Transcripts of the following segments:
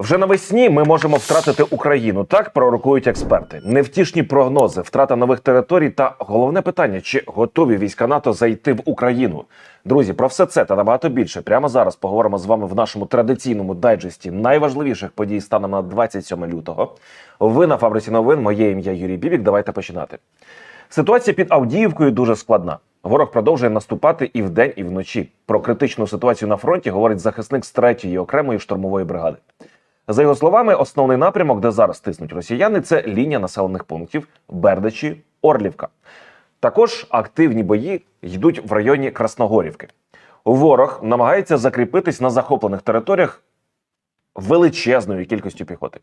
Вже навесні ми можемо втратити Україну. Так пророкують експерти. Невтішні прогнози, втрата нових територій та головне питання: чи готові війська НАТО зайти в Україну? Друзі, про все це та набагато більше прямо зараз поговоримо з вами в нашому традиційному дайджесті найважливіших подій станом на 27 лютого. Ви на фабриці новин. Моє ім'я Юрій Бібік. Давайте починати. Ситуація під Авдіївкою дуже складна. Ворог продовжує наступати і вдень, і вночі. Про критичну ситуацію на фронті говорить захисник з 3-ї окремої штурмової бригади. За його словами, основний напрямок, де зараз тиснуть росіяни, це лінія населених пунктів Бердичі, Орлівка. Також активні бої йдуть в районі Красногорівки. Ворог намагається закріпитись на захоплених територіях величезною кількістю піхоти.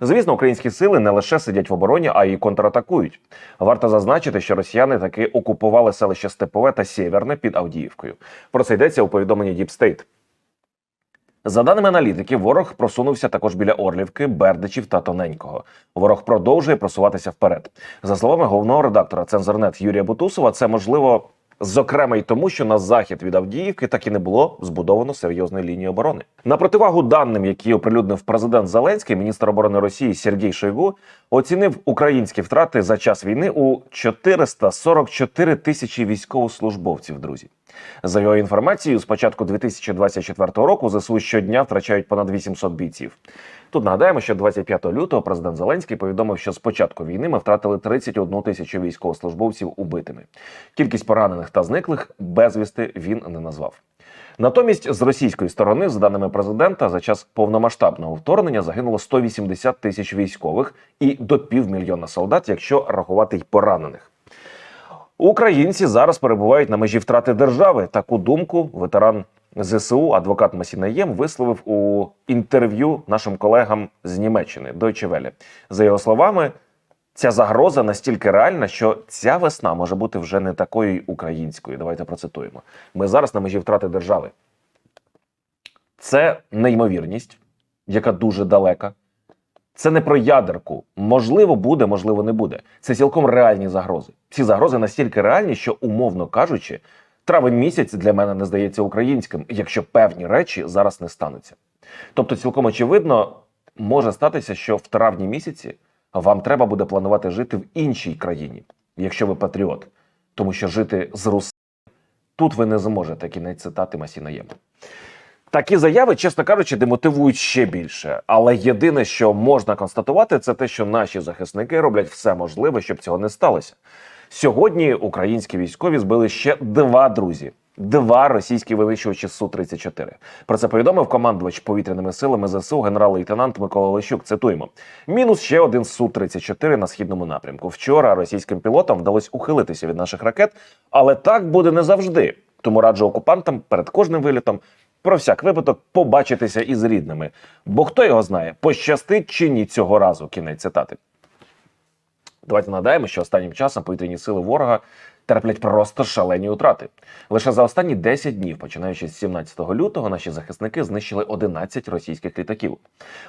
Звісно, українські сили не лише сидять в обороні, а й контратакують. Варто зазначити, що росіяни таки окупували селище Степове та Сєверне під Авдіївкою. Про це йдеться у повідомленні State. За даними аналітиків, ворог просунувся також біля Орлівки, Бердичів та Тоненького. Ворог продовжує просуватися вперед. За словами головного редактора Цензорнет Юрія Бутусова, це можливо зокрема й тому, що на захід від Авдіївки так і не було збудовано серйозної лінії оборони. На противагу даним, які оприлюднив президент Зеленський, міністр оборони Росії Сергій Шойгу оцінив українські втрати за час війни у 444 тисячі військовослужбовців. Друзі. За його інформацією, з початку 2024 року ЗСУ щодня втрачають понад 800 бійців. Тут нагадаємо, що 25 лютого президент Зеленський повідомив, що з початку війни ми втратили 31 тисячу військовослужбовців убитими. Кількість поранених та зниклих безвісти він не назвав. Натомість з російської сторони, за даними президента, за час повномасштабного вторгнення загинуло 180 тисяч військових і до півмільйона солдат, якщо рахувати й поранених. Українці зараз перебувають на межі втрати держави. Таку думку ветеран ЗСУ, адвокат Масінаєм, висловив у інтерв'ю нашим колегам з Німеччини Deutsche Welle. За його словами, ця загроза настільки реальна, що ця весна може бути вже не такою українською. Давайте процитуємо. Ми зараз на межі втрати держави. Це неймовірність, яка дуже далека. Це не про ядерку. Можливо, буде, можливо, не буде. Це цілком реальні загрози. Ці загрози настільки реальні, що, умовно кажучи, травень місяць для мене не здається українським, якщо певні речі зараз не стануться. Тобто, цілком очевидно, може статися, що в травні місяці вам треба буде планувати жити в іншій країні, якщо ви патріот, тому що жити з Руси тут ви не зможете. Кінець цитати Масінаєм. Такі заяви, чесно кажучи, демотивують ще більше. Але єдине, що можна констатувати, це те, що наші захисники роблять все можливе, щоб цього не сталося. Сьогодні українські військові збили ще два друзі. Два російські винищувачі су 34 Про це повідомив командувач повітряними силами ЗСУ генерал-лейтенант Микола Лещук. Цитуємо: мінус ще один су 34 на східному напрямку. Вчора російським пілотам вдалося ухилитися від наших ракет, але так буде не завжди. Тому раджу окупантам перед кожним вилітом про всяк випадок побачитися із рідними. Бо хто його знає, пощастить чи ні цього разу. Кінець цитати. Давайте нагадаємо, що останнім часом повітряні сили ворога терплять просто шалені утрати. Лише за останні 10 днів, починаючи з 17 лютого, наші захисники знищили 11 російських літаків.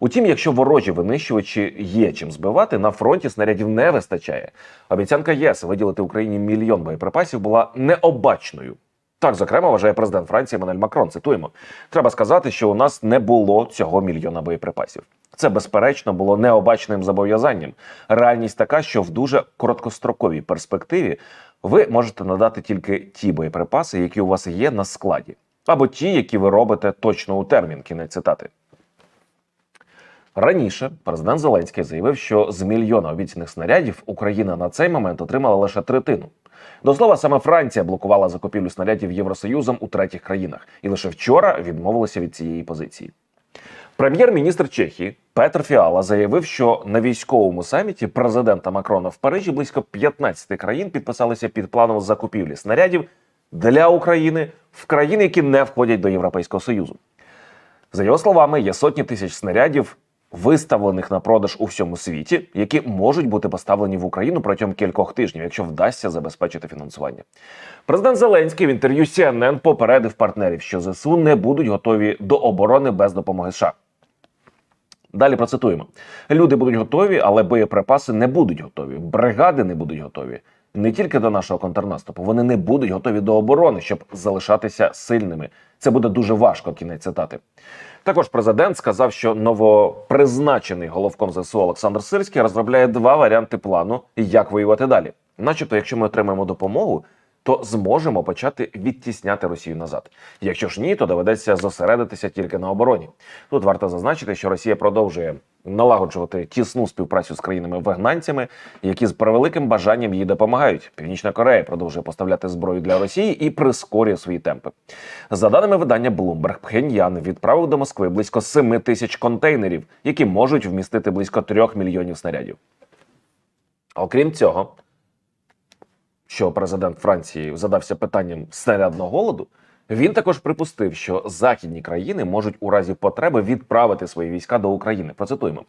Утім, якщо ворожі винищувачі є чим збивати, на фронті снарядів не вистачає. Обіцянка ЄС виділити Україні мільйон боєприпасів була необачною. Так, зокрема, вважає президент Франції Манель Макрон. Цитуємо: треба сказати, що у нас не було цього мільйона боєприпасів. Це безперечно було необачним зобов'язанням. Реальність така, що в дуже короткостроковій перспективі ви можете надати тільки ті боєприпаси, які у вас є на складі, або ті, які ви робите точно у термін. Кінець цитати. Раніше президент Зеленський заявив, що з мільйона обіцяних снарядів Україна на цей момент отримала лише третину. До слова, саме Франція блокувала закупівлю снарядів Євросоюзом у третіх країнах, і лише вчора відмовилася від цієї позиції. Прем'єр-міністр Чехії Петр Фіала заявив, що на військовому саміті президента Макрона в Парижі близько 15 країн підписалися під планом закупівлі снарядів для України в країни, які не входять до Європейського Союзу. За його словами, є сотні тисяч снарядів, виставлених на продаж у всьому світі, які можуть бути поставлені в Україну протягом кількох тижнів, якщо вдасться забезпечити фінансування. Президент Зеленський в інтерв'ю CNN попередив партнерів, що ЗСУ не будуть готові до оборони без допомоги США. Далі процитуємо: люди будуть готові, але боєприпаси не будуть готові. Бригади не будуть готові. не тільки до нашого контрнаступу, вони не будуть готові до оборони, щоб залишатися сильними. Це буде дуже важко. Кінець цитати. Також президент сказав, що новопризначений головком ЗСУ Олександр Сирський розробляє два варіанти плану, як воювати далі. Начебто, якщо ми отримаємо допомогу, то зможемо почати відтісняти Росію назад. Якщо ж ні, то доведеться зосередитися тільки на обороні. Тут варто зазначити, що Росія продовжує налагоджувати тісну співпрацю з країнами-вигнанцями, які з превеликим бажанням їй допомагають. Північна Корея продовжує поставляти зброю для Росії і прискорює свої темпи. За даними видання Bloomberg, Пхеньян відправив до Москви близько 7 тисяч контейнерів, які можуть вмістити близько 3 мільйонів снарядів. Окрім цього, що президент Франції задався питанням снарядного голоду, він також припустив, що західні країни можуть у разі потреби відправити свої війська до України. Процитуємо.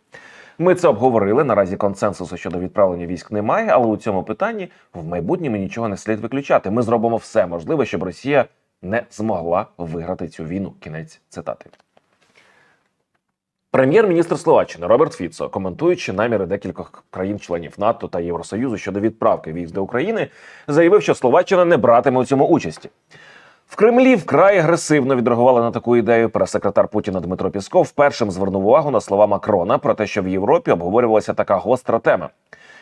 Ми це обговорили. Наразі консенсусу щодо відправлення військ немає, але у цьому питанні в майбутньому нічого не слід виключати. Ми зробимо все можливе, щоб Росія не змогла виграти цю війну. Кінець цитати. Прем'єр-міністр Словаччини Роберт Фіцо, коментуючи наміри декількох країн-членів НАТО та Євросоюзу щодо відправки військ до України, заявив, що Словаччина не братиме у цьому участі. В Кремлі вкрай агресивно відреагували на таку ідею. Прес-секретар Путіна Дмитро Пісков першим звернув увагу на слова Макрона про те, що в Європі обговорювалася така гостра тема.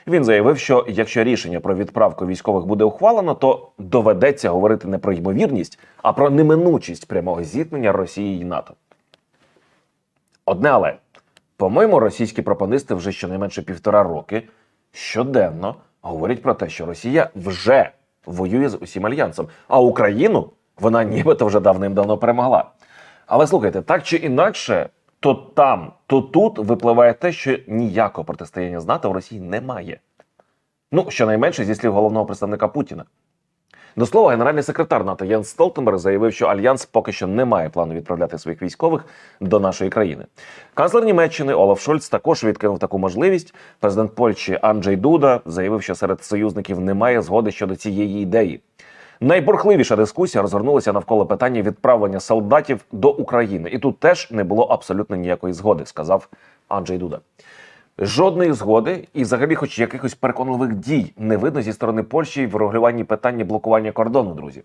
Він заявив, що якщо рішення про відправку військових буде ухвалено, то доведеться говорити не про ймовірність, а про неминучість прямого зіткнення Росії і НАТО. Одне але, по-моєму, російські пропагандисти вже щонайменше півтора роки щоденно говорять про те, що Росія вже воює з усім альянсом, а Україну вона нібито вже давним-давно перемогла. Але слухайте, так чи інакше, то там, то тут випливає те, що ніякого протистояння з НАТО в Росії немає. Ну, щонайменше зі слів головного представника Путіна. До слова, генеральний секретар НАТО Єнс Столтенберг заявив, що альянс поки що не має плану відправляти своїх військових до нашої країни. Канцлер Німеччини Олаф Шольц також відкинув таку можливість. Президент Польщі Анджей Дуда заявив, що серед союзників немає згоди щодо цієї ідеї. Найбурхливіша дискусія розгорнулася навколо питання відправлення солдатів до України, і тут теж не було абсолютно ніякої згоди, сказав Анджей Дуда. Жодної згоди і, взагалі, хоч якихось переконливих дій не видно зі сторони Польщі в регулюванні питання блокування кордону, друзі.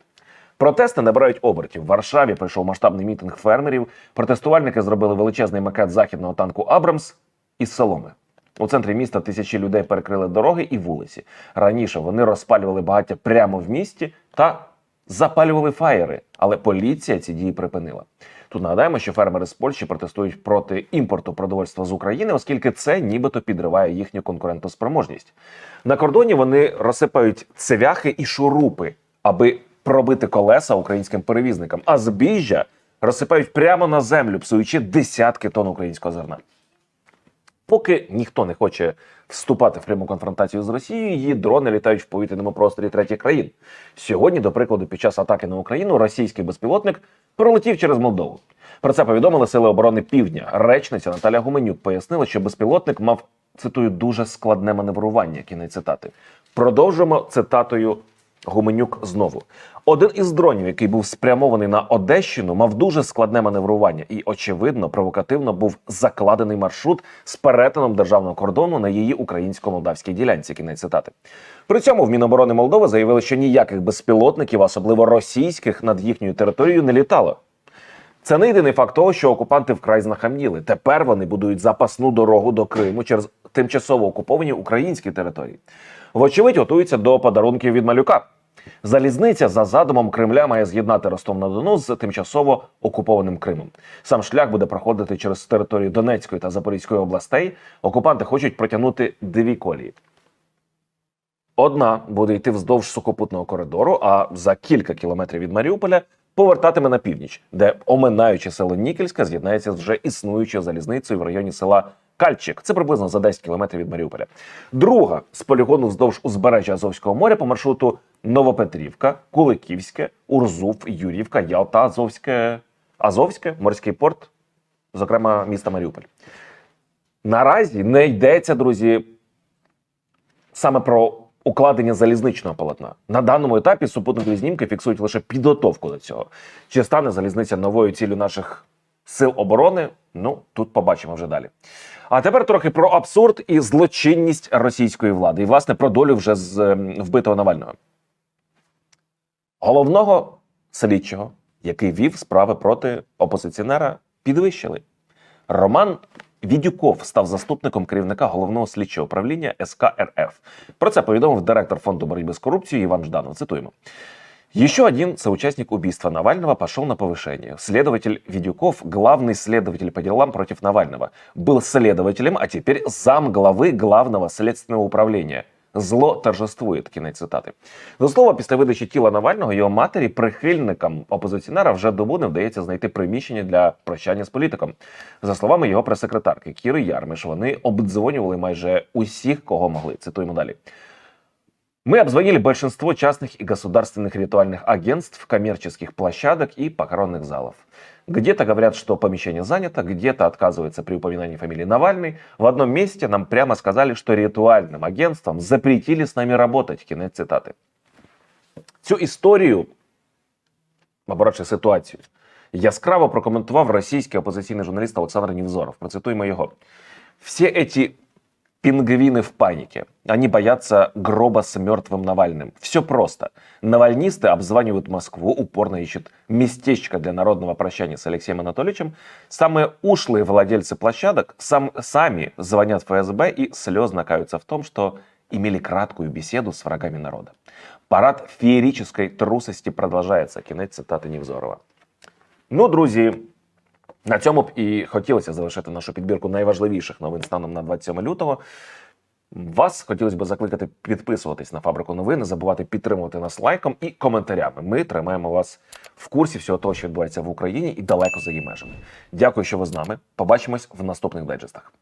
Протести набирають обертів. В Варшаві прийшов масштабний мітинг фермерів. Протестувальники зробили величезний макет західного танку Абрамс із соломи. У центрі міста тисячі людей перекрили дороги і вулиці. Раніше вони розпалювали багаття прямо в місті та запалювали фаєри, але поліція ці дії припинила. Тут нагадаємо, що фермери з Польщі протестують проти імпорту продовольства з України, оскільки це нібито підриває їхню конкурентоспроможність. На кордоні вони розсипають цвяхи і шурупи, аби пробити колеса українським перевізникам, а збіжжя розсипають прямо на землю, псуючи десятки тонн українського зерна. Поки ніхто не хоче вступати в пряму конфронтацію з Росією, її дрони літають в повітряному просторі третіх країн. Сьогодні, до прикладу, під час атаки на Україну російський безпілотник пролетів через Молдову. Про це повідомили Сили оборони Півдня. Речниця Наталя Гуменюк пояснила, що безпілотник мав цитую дуже складне маневрування. Кінець цитати. Продовжуємо цитатою Гуменюк знову. Один із дронів, який був спрямований на Одещину, мав дуже складне маневрування і, очевидно, провокативно був закладений маршрут з перетином державного кордону на її українсько-молдавській ділянці. Кінець цитати. При цьому в Міноборони Молдови заявили, що ніяких безпілотників, особливо російських, над їхньою територією не літало. Це не єдиний факт того, що окупанти вкрай знахамніли. Тепер вони будують запасну дорогу до Криму через тимчасово окуповані українські території. Вочевидь, готуються до подарунків від малюка. Залізниця за задумом Кремля має з'єднати Ростов-на-Дону з тимчасово окупованим Кримом. Сам шлях буде проходити через територію Донецької та Запорізької областей. Окупанти хочуть протягнути дві колії. Одна буде йти вздовж сухопутного коридору, а за кілька кілометрів від Маріуполя повертатиме на північ, де, оминаючи село Нікельська, з'єднається з вже існуючою залізницею в районі села Кальчик. Це приблизно за 10 кілометрів від Маріуполя. Друга з полігону вздовж узбережжя Азовського моря по маршруту Новопетрівка, Куликівське, Урзув, Юрівка, Ялта, Азовське, Азовське, морський порт, зокрема міста Маріуполь. Наразі не йдеться, друзі, саме про укладення залізничного полотна. На даному етапі супутникові знімки фіксують лише підготовку до цього. Чи стане залізниця новою ціллю наших сил оборони? Ну, тут побачимо вже далі. А тепер трохи про абсурд і злочинність російської влади. І, власне, про долю вже з ем, вбитого Навального. Головного слідчого, який вів справи проти опозиціонера, підвищили. Роман Відюков став заступником керівника головного слідчого управління СК РФ. Про це повідомив директор фонду боротьби з коррупцией Иван Жданов. Цитуємо. Еще один соучастник убийства Навального пошел на повышение. Следователь Видюков, главный следователь по делам против Навального, был следователем, а теперь зам главы главного следственного управления. Зло торжествує кінець цитати. До слова, після видачі тіла Навального його матері, прихильникам опозиціонера, вже добу не вдається знайти приміщення для прощання з політиком. За словами його прес-секретарки Кіри Ярмиш, вони обдзвонювали майже усіх, кого могли. Цитуємо далі. Мы обзвонили большинство частных и государственных ритуальных агентств, коммерческих площадок и похоронных залов. Где-то говорят, что помещение занято, где-то отказывается при упоминании фамилии Навальный. В одном месте нам прямо сказали, что ритуальным агентствам запретили с нами работать. Кінець цитати. Цю історію, оборотши ситуацію, яскраво прокоментував російський опозиційний журналіст Олександр Невзоров. Процитуємо його. Все эти пингвины в панике. Они боятся гроба с мертвым Навальным. Все просто. Навальнисты обзванивают Москву, упорно ищут местечко для народного прощания с Алексеем Анатольевичем. Самые ушлые владельцы площадок сам, сами звонят в ФСБ и слезно каются в том, что имели краткую беседу с врагами народа. Парад феерической трусости продолжается. Кінець цитати Невзорова. Ну, друзі, на цьому б і хотілося залишити нашу підбірку найважливіших новин станом на 27 лютого. Вас хотілося б закликати підписуватись на фабрику новин, не забувати підтримувати нас лайком і коментарями. Ми тримаємо вас в курсі всього того, що відбувається в Україні і далеко за її межами. Дякую, що ви з нами. Побачимось в наступних дайджестах.